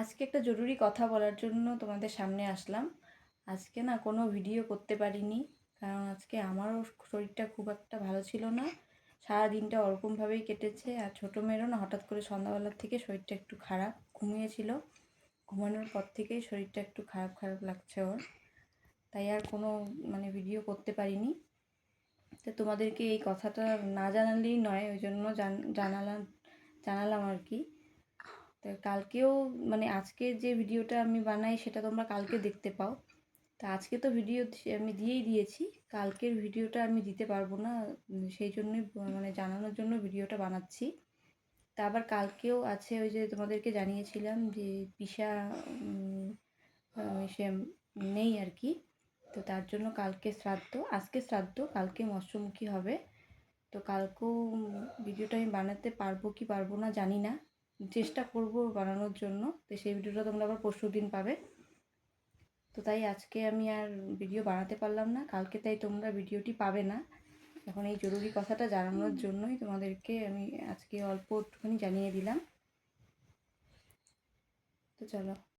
আজকে একটা জরুরি কথা বলার জন্য তোমাদের সামনে আসলাম। আজকে না কোনো ভিডিও করতে পারিনি, কারণ আজকে আমারও শরীরটা খুব একটা ভালো ছিল না। সারা দিনটা ওরকমভাবেই কেটেছে, আর ছোটো মেয়েরও না হঠাৎ করে সন্ধ্যাবেলার থেকে শরীরটা একটু খারাপ ঘুমিয়েছিল। ঘুমানোর পর থেকেই শরীরটা একটু খারাপ খারাপ লাগছে ওর। তাই আর কোনো মানে ভিডিও করতে পারিনি। তো তোমাদেরকে এই কথাটা না জানালেই নয়, ওই জন্য জানালাম জানালাম আর কি। কালকেও মানে আজকে যে ভিডিওটা আমি বানাই সেটা তোমরা কালকে দেখতে পাও। তা আজকে তো ভিডিও আমি দিয়েই দিয়েছি। কালকের ভিডিওটা আমি দিতে পারব না, সেই জন্যই মানে জানানোর জন্য ভিডিওটা বানাচ্ছি। তা আবার কালকেও আছে ওই যে তোমাদেরকে জানিয়েছিলাম যে পিসা সে নেই আর কি। তো তার জন্য কালকে শ্রাদ্ধ, আজকে শ্রাদ্ধ, কালকে মৎস্যমুখী হবে। তো কালকেও ভিডিওটা আমি বানাতে পারব কি পারব না জানি না। চেষ্টা করব বানানোর জন্য। তো সেই ভিডিওটা তোমরা আবার পরশু দিন পাবে। তো তাই আজকে আমি আর ভিডিও বানাতে পারলাম না। কালকে তাই তোমরা ভিডিওটি পাবে না। এখন এই জরুরি কথাটা জানানোর জন্যই তোমাদেরকে আমি আজকে অল্প একটুখানি জানিয়ে দিলাম। তো চলো।